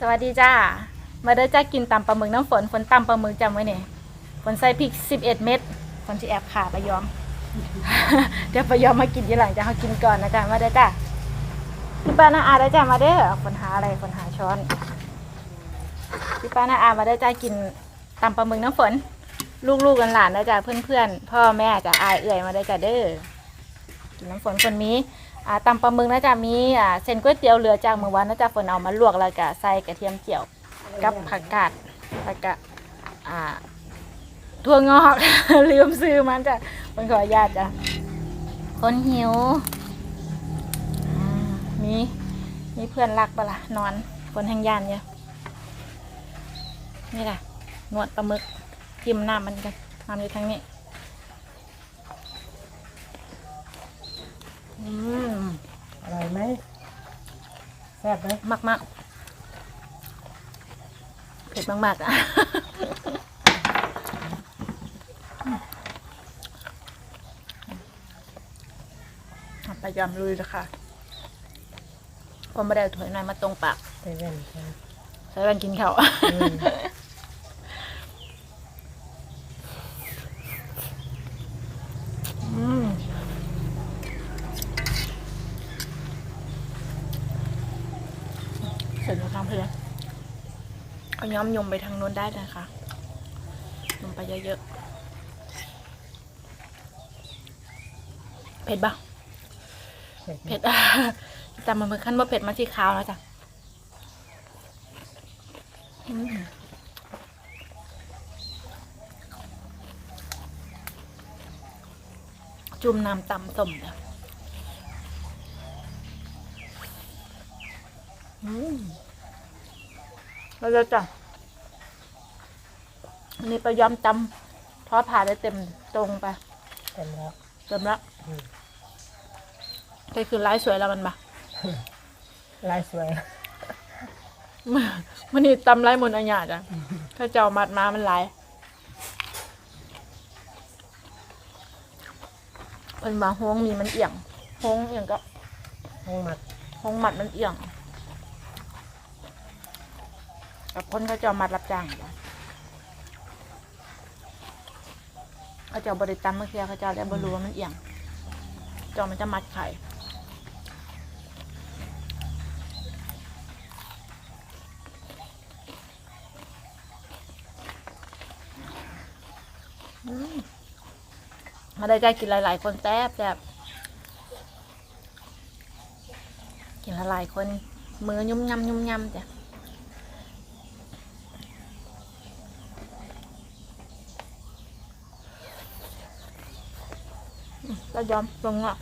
สวัสดีจ้า มาเด้อจ้ากินตำปลาหมึกน้ำฝน ฝนตำปลาหมึกจำไว้เนี่ยฝนใส่พริก11เม็ด ฝนจะแอบขาไปยอม เดี๋ยวไปยอมมากินทีหลังจะเขากินก่อนนะจ๊ะมาเด้อจ้าพี่ป้าน้าอาได้อจ้ามาเด้อฝนหาอะไรฝนหาช้อน พี่ป้าน้าอามาเด้อจ้ากินตำปลาหมึกน้ำฝน ลูกๆกันหลานๆนะจ๊ะเพื่อนๆพ่อแม่จะอายเอื่อยมาได้อจ้าเด้อกินน้ำฝนฝนมี อ่าตำปลาหมึกนะจ๊ะมีอ่าเส้นก๋วยเตี๋ยวเหลือจากเมื่อวานนะจ๊ะฝนเอามาลวกแล้วก็ใส่กระเทียมเจียวกับผักกาดแล้วก็อ่าถั่วงอก ลืมซื้อมันจ้ะฝนขออนุญาตจ้ะคนหิวอ่ามีมีเพื่อนรักปะล่ะนอนฝนแห่งยานเนี่ยนี่แหละนวดปลาหมึกจิ้มน้ำมันกันน้ำอยู่ทางนี้ อืมอร่อยไหมแซ่บไหมมากมากเผ็ดมากๆอะเอาไปยำลุยเลยค่ะผมไม่ได้เอาถ้วยน้อยมาตรงปาก เซเว่นค่ะ ใช้วันกินเขาว อืม อืมเสร็จแล้วครับเพื่อนเอา ย้อมยมไปทางโน้นได้เลยค่ะยมไปเยอะๆ เผ็ดปะเผ็ดไหมเผ็ดแต่มันเป็นขั้นว่าเผ็ดมาที่ขาวแล้วจ้ะอืมจุ่มน้ำตำส้มเนี่ยอืมเราจะจ้ะอั นนี้ไปย้อมตำทอดผ่าได้เต็มตรงไปเต็มแล้ว เต็มแล้วอืมนี่คือไลฟ์สวยแล้วมันปะ ลายสวยมื่อมันนี่ตำไรหมดอันหยาจ้ะ ถ้าเจ้ามัดมามันไหลายเพิ่นว่าห้องมีมันเอียงห้องเอียงก็ห้องหมักห้องมัดมันเอียงกับคนเขาเจ้ามัดรับจ้างจ้ะ เขาเจ้าบริตำเมื่อกี้เขาเจ้าได้บรูว่ามันเอียงจ้ามันจะมัดไข่มาได้ใจกินหลาย ๆ คนแซ่บแซ่บกินหลายๆคนมือยุ่มยำยุ่มยำจ้ะ ก็ยอมตรงอะ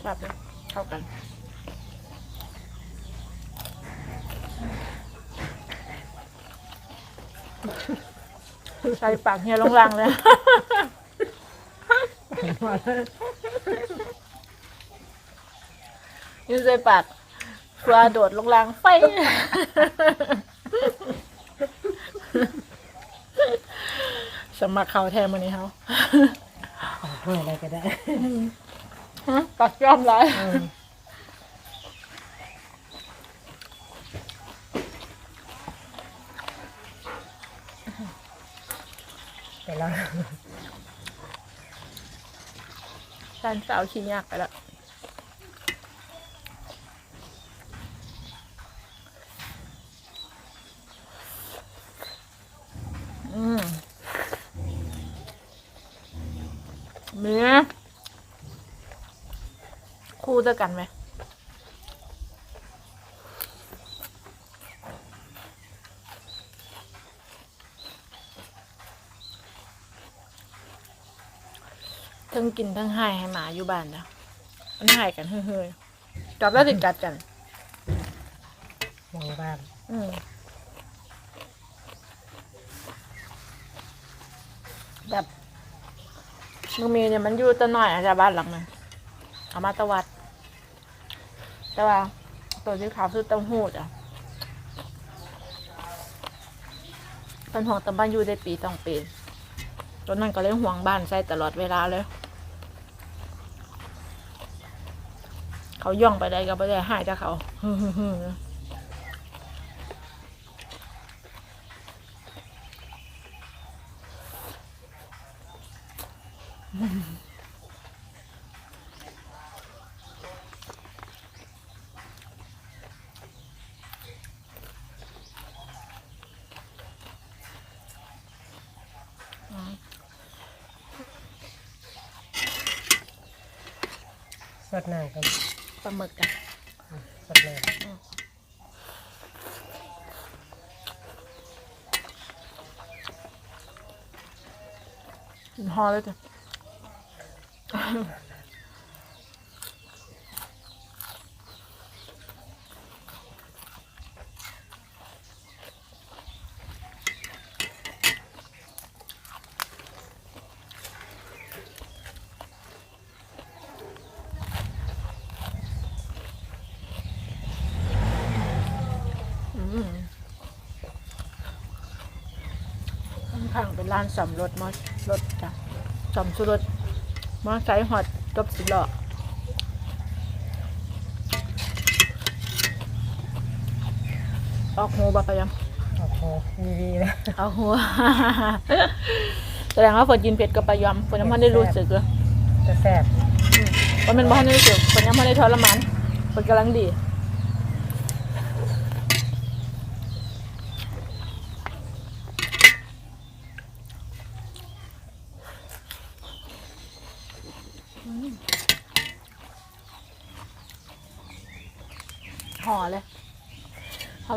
แซ่บเลยเข้ากันใส่ปากเฮียลงรังเลย ยืนใส่ปากกลัวโดดลงรางไฟ สมัครเขาแทนมันนี้เขา ห้อะไรก็ได้ฮะปักย่อมไรอืมไปแล้วฉันสาวขี้ยากไปแล้วอืม เมียคู่ด้วยกันไหมทั้งกินทั้งให้ให้หมาอยู่บ้านนะมันให้กันเฮ้ยๆจับแล้วติดกัดกัน มองบ้าน อืมแบบ มือมีเนี่ยมันอยู่แตะหน่อยอาจจะบ้านหลังมันเอามาตะวัด แต่ว่าตัวที่ขาวคือเต้าหู้จ้ะเป็นห่วงแตะบ้านอยู่ได้ปีสองปีตอนนั้นก็เลยห่วงบ้านใส่ตลอดเวลาเลย เขาย่องไปได้ก็ไปได้หายจากเขาฮึ่ม สดน้ำกันปลาหมึกอะสดน้กินฮอเลยจ้ะอืม ข้างเป็นร้านสำรถมอสรถจ้ะสำสุรถ มอไซค์ฮอดกับสิบล้อออกหูบักไปยังำโอ้โหดีๆนะเอาหัว แสดงว่าฝนกินเผ็ดกับปลายอมฝนยังไม่ได้รู้สึกเลยจะแซ่บฝนเป็นบ้านได้รู้สึกฝนยังไม่ได้ทรมานฝนกำลังดี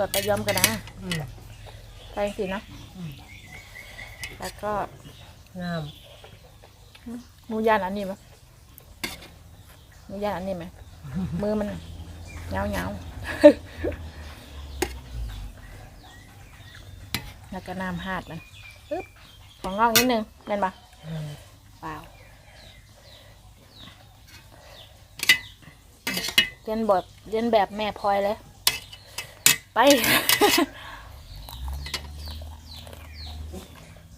ห่อแบบปลายอมกันนะอืมไปสินะแล้วก็น้หมูย่านอันนี้ไหมหมูย่านอันนี้ไหมมือมันเงาเงาๆแล้วก็น้ำหาดมันปึ๊บของงอกนิดนึงเล่นปะำอืมเปล่าเรียนบทเรียนแบบแม่พลอยเลย ไป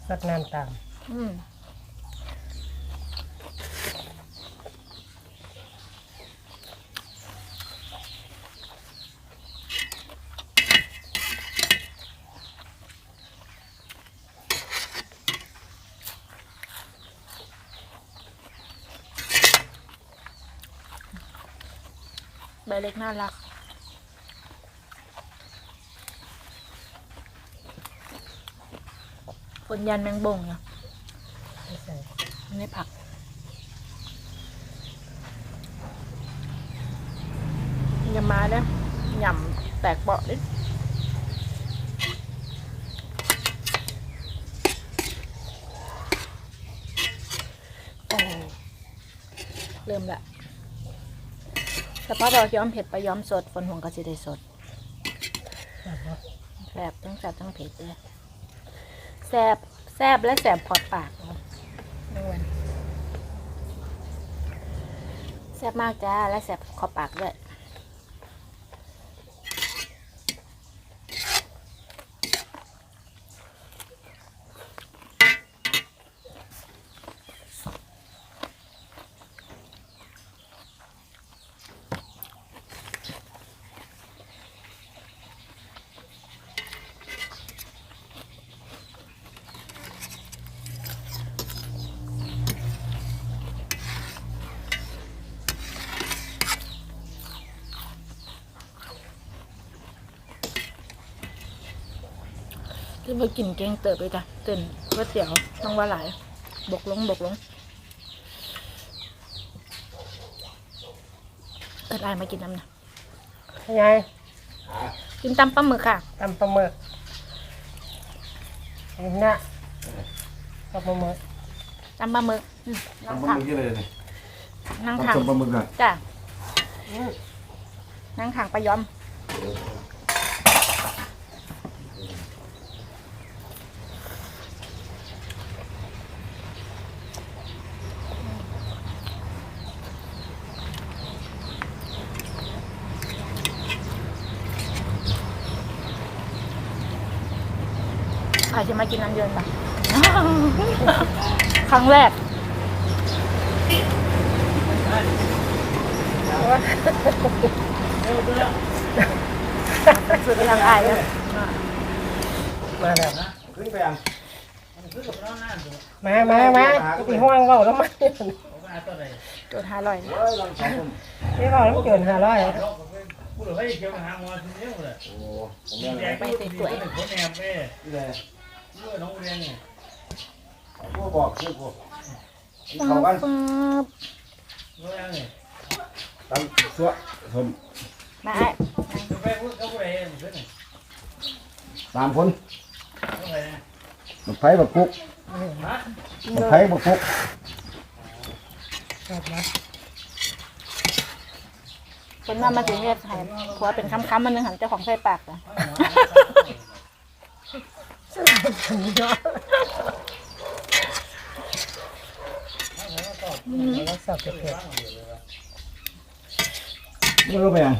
สดน้ำตามอืมใบเล็กน่ารัก ฝนยันแมงบงเนาะไม่ใส่ไม่ได้ผักอย่ามาเด้อหย่ำแตกเบาะดิโอ้เริ่มละแต่พอเราย้อมเผ็ดไปย้อมสดฝนหวงก็จะได้สดแซ่บเนาะแสบทั้งแสบทั้งเผ็ดเลย แสบแสบและแสบขอดปากเลยไม่เว้นแสบมากจ้า และแสบขอบปากด้วย คือมากินเก่งเติบเลยจ้ะเต้นก๋วยเตี๋ยวต้องว่าหลาย บกลงบกลงเอิดอายมากินน้ำนะยายกินตำปลาหมึกค่ะตำปลาหมึกนี่นะตำปลาหมึกตำปลาหมึกอืมนั่งทำปลาถัหงมึกยังไงเนี่ยนั่งทำถังส้มปลาหมึกอะ จ้ะอืมนั่งถังไปย้อมใครจะมากินน้ำเย็นปะครั้งแรกสุดทางอายเลยมาแล้วขึ้นไปยังมามามาจะไปห้องเว้าแล้วมาโดนห้าร้อยนี่ก็ต้องเกินห้าร้อยไปสวย กูบอกชื่อกูๆเขากันปึ๊บตามตัวสมมาไอ้ตามคนบักไผ่บักคุกบักไผ่บักคุกแบบนะคนว่ามาถึงเรียกให้ผัวเป็นคำๆมันนึงหันเจ้าของใส่ปากนะแล้วสับเผ็ด ไม่รู้ไปยัง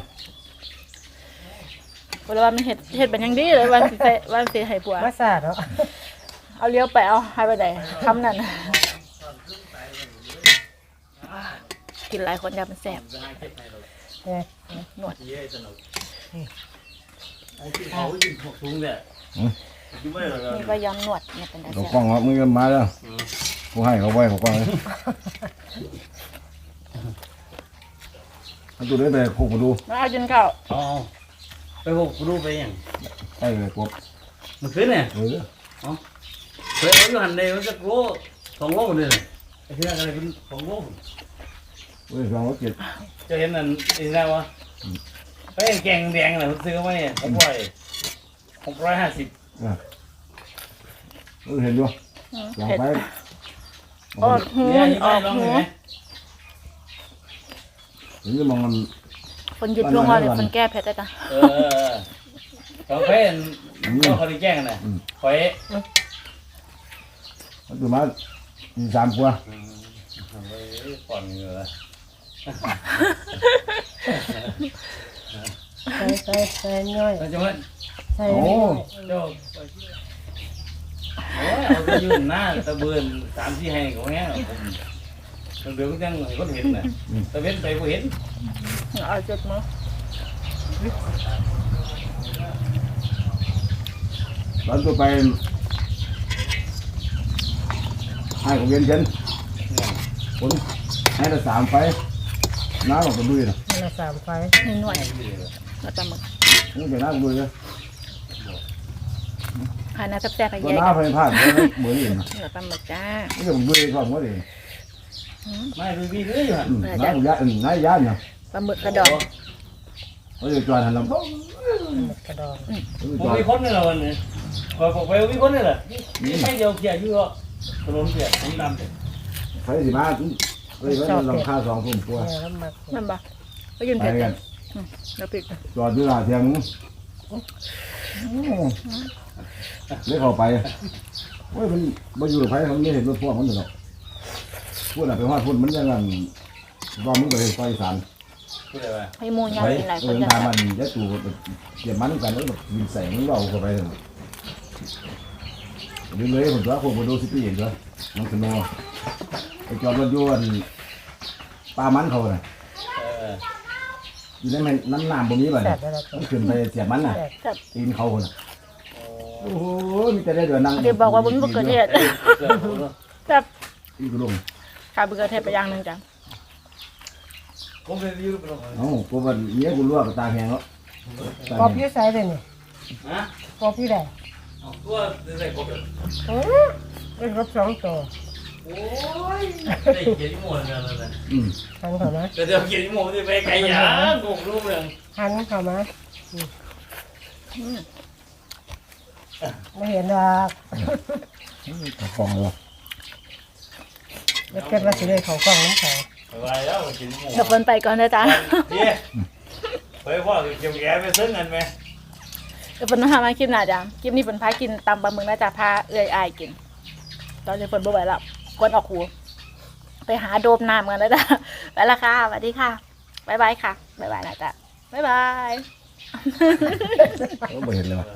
เวลามันเห็ดเห็ดเป็นอยังดีเลยวันสิใส่วันสิให้ผัวมาสาดเหรอเอาเลี้ยวไปเอาให้ไปไหนคำนั้นน่ะกินหลายคนอยามันแสบเนี่ยหนวดนี่ ก็ย้อมหนวดเนี่ยเป็นได้เขาแสกล้องบว่ามึงจะมาแล้วกูให้เขาไว้เขากล้องเลยเอาตัวนี้ไปคุกมาดูมาเอาจนข้าวอ๋อไปหกรูปไปยังไอ้เลยกบมันขึ้นเนี่ยเออเคยเอาอยู่หันในมันจะโลสองโลเลยไอ้ที่นั่นอะไรเป็นสองโลเว้ยสองร้อยเจ็ดจะเห็นนั่นอีกแล้ววะไปแกงแดงน่ะผมซื้อมาเนี่ยหกร้อยหกร้อยห้าสิบ เออเห็นอยู่อืมอยากเผ็ดไปออกหูเนี่ยยี่อห้ออกลองหูเห็นไหมเห็นจะมองมันคนหยุดลงเราเดี๋ยวคนแก้เผ็ดได้จ้ะเออสองเพ่นก็เขาได้แจ้งน่ะคอยมันตัวมาอีสามกว่าก่อนเหงื่อใส่ใส่ใส่ย่อยแล้วจะว่า ใส่โอ้ เจ้าโอ้ยเอาไปยืนหน้าตะเบือนสามที่ให้เขาแง่ผมเดี๋ยวก็ยังก็เห็นน่ะตะเว้นไปก็เห็นเอาจุดมั้งตอนตัวไปให้ของเวียนเย็นคนให้แต่สามไปน้าบอกกันด้วยนะมันละสามไฟนี่หน่วยหนวดปลาหมึกนี่เป็นน้ากันด้วยเล ยหาหน้าแซ่บๆให้ตัวแยกน้ากันไปพลาดเหมือนอย่างนะหนวดปลาหมึกจ้านี่ผมด้วยก่อนว่าดิไม่ดูพี่เลยอยู่ฮะน้าของยาอื่นน้ายาเนี่ยปลาหมึกกระดองเขาจะจวนหันลำหมดกระดองผมมีคนนี่แหละวันนี้พอผมไปมีคนนี่แหละนี่ไม่เดียวเขียอยู่หรอกถนนเขียผมดำเใครสิมาเอ้ยว่าลำค่าสองทุ่มกว่าเนี่ยแล้วมักนั่นปะก็ยืนไปเผ็ดกัจ้ะนอืมแล้วปิดจอดอยู่หน้าเทียง เลยเข้าไปโอ้ยมันมาอยู่กับใครมันไม่เห็นรถพ่วงมันหรอกพูดอะไรไปว่าพูดมันยังไงว่ามึงไปไฟสันพูดอะไรวะให้หมูย่างไปกินหลายเอคนอจ้ะทามันยะตูเกี่ยมันกันแล้วแบบมีแสงเราเข้าไปเลยเรื่อยๆผมตัวผมไปดูสิพี่เห็นด้วยน้องสโนไปจอดรถยนต์ปลามันเขาน่ะเอออยู่ในนั้นน้ำบ่มีบ่แซ่เนี่บแล้วมันขึ้นไปเสียบมันน่ะแซ่บตีนเขาน่ะ โอ้โหมีแต่ได้เดือนั่งเดี๋ยวบอกว่าบุญบุกเกิดเหตุเกิดผมแล้วแบบอีกลงขาบุกเกิดเหตุไปอย่างหนึ่งจ้ะผมเป็นยูเป็นเอ้ากูว่าเนี้ยกูลวกกับตาแข็งแล้วตากรอบแข็งยี่ใส่เลยนี่ฮะกรอบยี่ได้ตัวใส่กบโอ้เป็นรบสองตัวโอ้ยได้เขียนหมดเลยเลยอืมหันเข้ามาแต่เดี๋ยวเขียนหมดจะไปไกลยางงรูปเลยหันเข้ามา ไม่เห็นหรอกตาฟองเลยแล้วเกิดว่าสิเลยเขากล้องน้ำเขาไปแล้วเขียนหมดเดี๋ยวคนไปก่อนนะจ๊ะเดี๋ยวไปว่าเกี่ยวแกไปซื้อเงินไหมเดี๋ยวคนมาหามาคลิปหน้าจ้ะคลิปนี้เป็นพากินตำปลาหมึกนะจ๊ะพาเอื้อยอายกิน ตอนนี้ฝนบ่ไหวแล้วกวนออกหูไปหาโดมน้ำกันนะจ๊ะไปละค่ะสวัสดีค่ะบ๊ายบายค่ะบ๊ายบายนะจ๊ะบ๊ายบาย ไม่เห็นเลยว่ะ